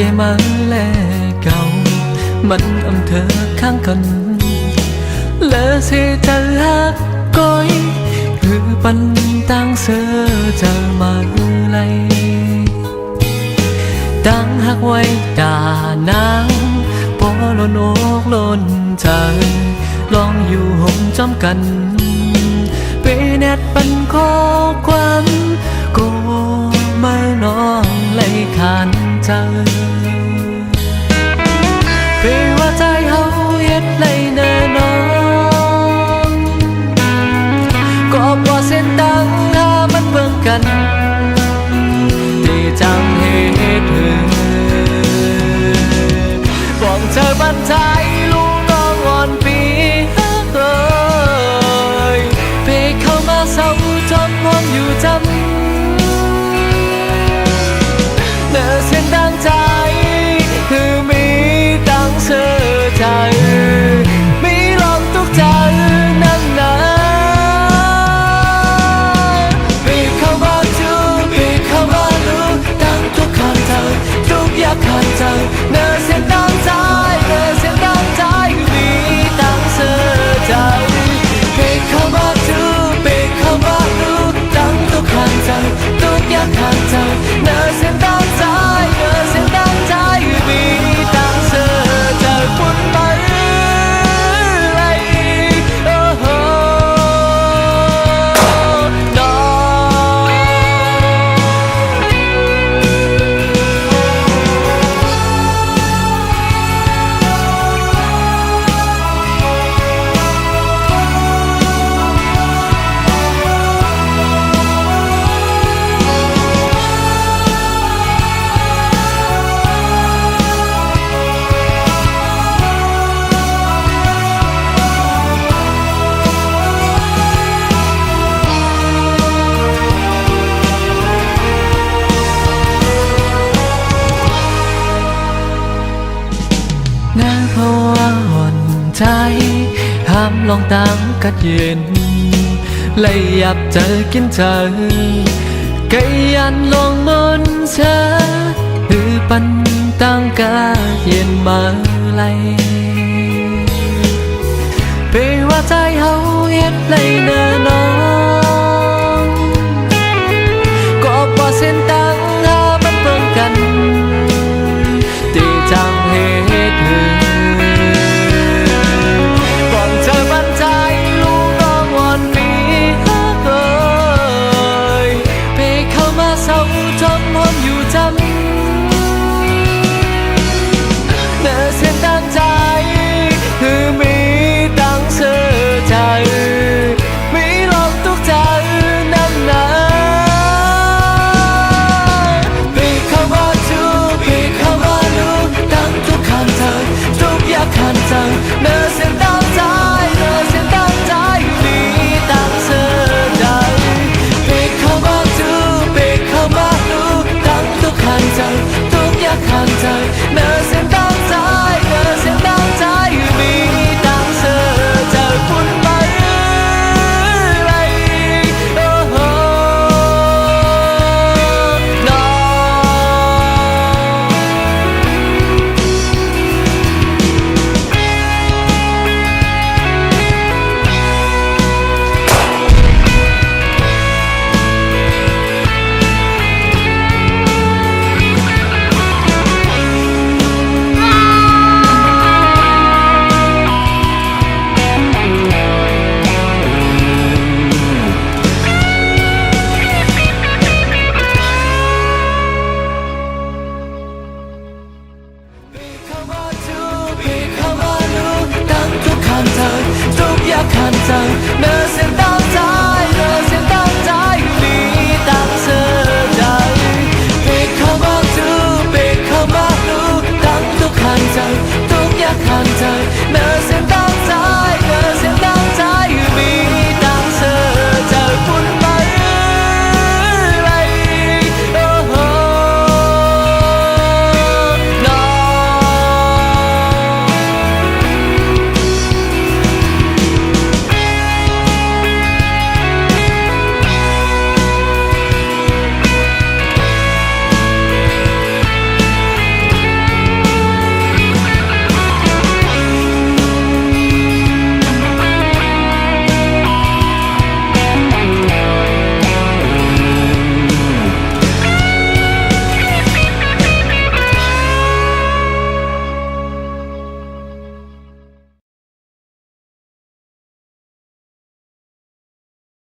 cái má lẽ cầu mình âm thơ kháng cần lỡ sẽ chờ hát coi cứ bắn tăng sơ chờ mà lay tăng hát quay đà nang พอลนอกลนใจลองอยู่ห่มจอมกัน ไปแนดปันข้อความน้องไล่ขานใจเพว่าใจเฮาเฮ็ดไล่เนินองก็บ่เส้นตังหามันเบิ่งกันที่จังเฮ็ดเธอบอกเธอบันทายลูกน้องอ่อนปีเอ้ยเพเข้ามาเศร้าจนมองอยู่จำ ใจห้ามลองตามกัดเย็นเลยอยากเจอกินเธอไกยันลองมนเธอหรือปันตั้งกาเย็นมาไลไปว่าใจเฮาเฮ็ดเลยเนอ i kan tan mesir